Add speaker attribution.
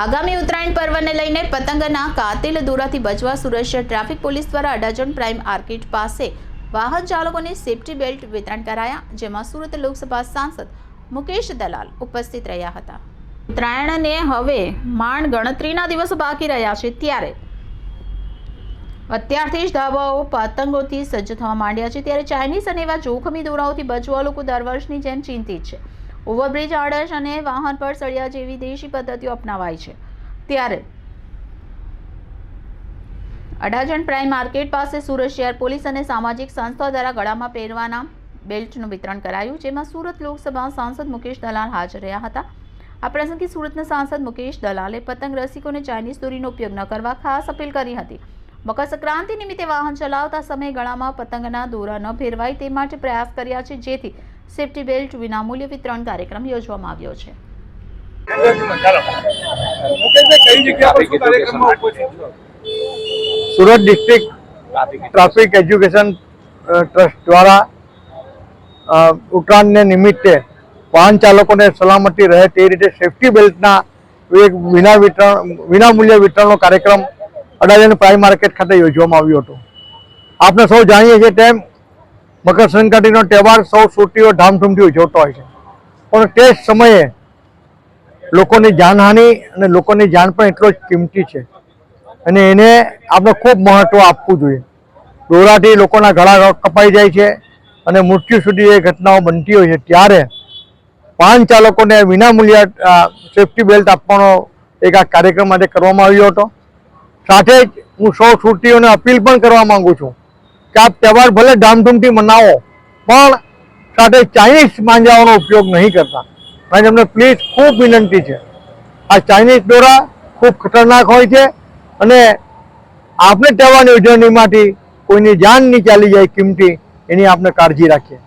Speaker 1: આગામી ઉત્તરાયણ પર્વને લઈને પતંગના કાતિલ દોરાથી બચવા સુરક્ષા ટ્રાફિક પોલીસ દ્વારા અડાજણ પ્રાઇમ આર્કિટ પાસે વાહન ચાલકોને સેફટી બેલ્ટ વિતરણ કરાયા, જેમાં સુરત લોકસભા સાંસદ મુકેશ દલાલ ઉપસ્થિત રહ્યા હતા. ઉત્તરાયણને હવે માંડ ગણતરીના દિવસો બાકી રહ્યા છે ત્યારે અત્યારથી જ ધાબાઓ પતંગોથી સજ્જ થવા માંડ્યા છે. ત્યારે ચાઇનીઝ અને એવા જોખમી દોરાઓથી બચવા લોકો દર વર્ષની જેમ ચિંતિત છે. ઓવરબ્રિજ આડશ અને વાહન પર સળિયા જેવી દેશી પદ્ધતિઓ અપનાવાય છે. ત્યારે અડાજણ પ્રાઇમ માર્કેટ પાસે સુરત શહેર પોલીસ અને સામાજિક સંસ્થાઓ દ્વારા ગળામાં પહેરવાના બેલ્ટનું વિતરણ કરાયું, જેમાં સુરત લોકસભા સાંસદ મુકેશ દલાલ હાજર રહ્યા હતા. આ પ્રસંગે સુરતના સાંસદ મુકેશ દલાલે પતંગ રસિકોને ચાઇનીઝ દોરીનો ઉપયોગ ન કરવા ખાસ અપીલ કરી હતી. મકર સંક્રાંતિ નિમિત્તે વાહન ચલાવતા સમયે ગળામાં પતંગના દોરા ન ફેરવાય તે માટે પ્રયાસ કર્યા છે, જેથી સેફટી બેલ્ટ વિનામૂલ્ય વિતરણ કાર્યક્રમ યોજવામાં આવ્યો છે.
Speaker 2: Surat district traffic education. Trust દ્વારા ઉત્તરાયણને નિમિત્તે વાહન ચાલકોને સલામતી રહે તે રીતે સેફટી બેલ્ટના એક વિના વિતરણ વિનામૂલ્ય વિતરણનો કાર્યક્રમ અડાજણ પ્રાઇમ માર્કેટ ખાતે યોજવામાં આવ્યો હતો. આપણે સૌ જાણીએ છીએ તેમ મકર સંક્રાંતિનો તહેવાર સૌ સુટીઓ ધામધૂમથી ઉજવતો હોય છે. પણ તે સમયે લોકોની જાનહાનિ અને લોકોની જાન પણ એટલો જ કિંમતી છે. અને એને આપણે ખૂબ મહત્ત્વ આપવું જોઈએ. દોરાથી લોકોના ગળા કપાઈ જાય છે અને મૃત્યુ સુધી એ ઘટનાઓ બનતી હોય છે. ત્યારે વાહન ચાલકોને વિનામૂલ્ય સેફટી બેલ્ટ આપવાનો એક આ કાર્યક્રમ માટે કરવામાં આવ્યો હતો. સાથે જ હું સૌ સુટીઓને અપીલ પણ કરવા માગું છું. કે આપ તહેવાર ભલે ધામધૂમથી મનાવો, પણ સાથે ચાઇનીઝ માંજાઓનો ઉપયોગ નહીં કરતા. અને તમને પ્લીઝ ખૂબ વિનંતી છે. આ ચાઇનીઝ દોરા ખૂબ ખતરનાક હોય છે અને આપણે તહેવારની ઉજવણીમાંથી કોઈની જાન નહીં ચાલી જાય કિંમતી, એની આપણે કાળજી રાખીએ.